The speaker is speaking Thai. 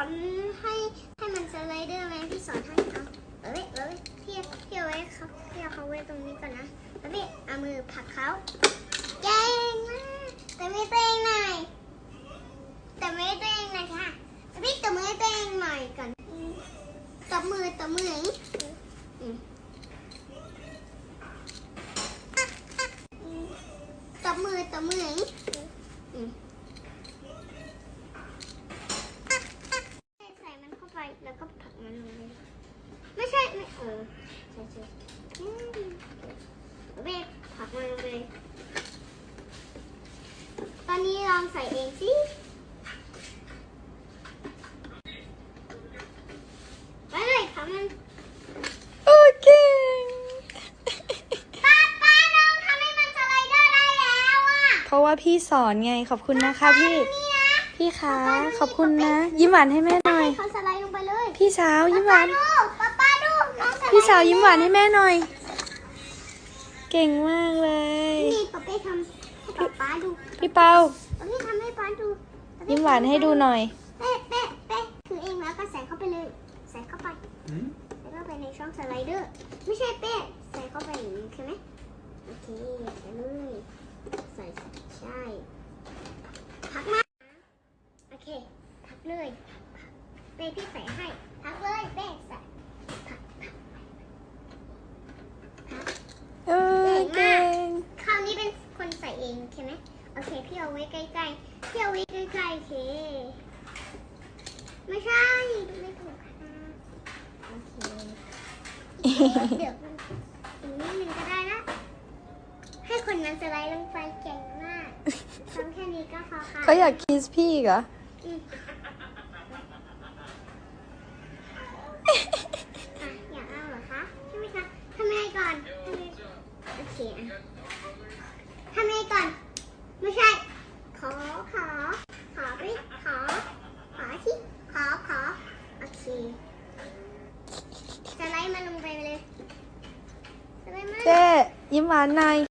อนให้ให้มันสไลเดอร์ไหมพี่สอนให้เอาเอาไว้เอาไว้เทียบเทียบไว้เขาเทียบเขาไว้ตรงนี้ก่อนนะแล้วพี่เอามือผักเขาเก่งมากแต่ไม่ตัวเองหน่อยแต่ไม่ตัวเองหน่อยค่ะแต่พี่ตบมือตัวเองหน่อยก่อนตบมือตบมือตบมือตบมือ ผลักมันลงเลยไม่ใช่ไม่เออใช่ใช่อืมเอาไปผลักมันลงไปเลยตอนนี้ลองใส่เองสิไปเลยค่ะมันโอเคป้าป้าน้องทำให้มันสไลเดอร์ได้แล้วอะเพราะว่าพี่สอนไงขอบคุณนะคะพี่นี่นะพี่คะขอบคุณนะ ยิ้มหวานให้แม่หน่อยให้ เขาสไลด์ลงไปเลยพี่สาวยิ้มหวานป้าป้าดูป้าป้าดูน้องสไลด์พี่สาวยิ้มหวานให้แม่หน่อย เก่งมากเลยนี่ป้าเป้ทำให้ป้าป้าดูพี่เปาป้าเป้ทำให้ป้าดูป้เป้ยิ้มหวานให้ดูหน่อยเป๊ะเป๊ะเป๊ะคือเองแล้วก็ใส่เข้าไปเลย ใส่เข้าไปอืมใส่เข้าไปในช่องสไลเดอร์ ไม่ใช่เป๊ะใส่เข้าไปอย่างนี้ใช่ไหมโอเคใส่เลยใส่ใช่พักมาโอเคพักเลย เป๊ะพี่ใส่ให้พักเลยเป๊ะใส่พักพักพักเออเก่งคราวนี้เป็นคนใส่เองใช่ไหมโอเคพี่เอาไว้ใกล้ๆพี่เอาไว้ใกล้ๆโอเคไม่ใช่ไม่ถูกค่ะโอเคเดี๋ยวมันอีกนิดนึงก็ได้นะให้คนนั้นสไลด์ลงไปเก่งมากทำแค่นี้ก็พอค่ะเขาอยากคิสพี่อีกเหรออืมอะอยากเอาเหรอคะใช่ไหมคะทำไงก่อนทำไงโอเคอะทำไงก่อน ไม่ใช่ ขอขอ ขอไปขอ ขอที่ขอขอ โอเค สไลด์มั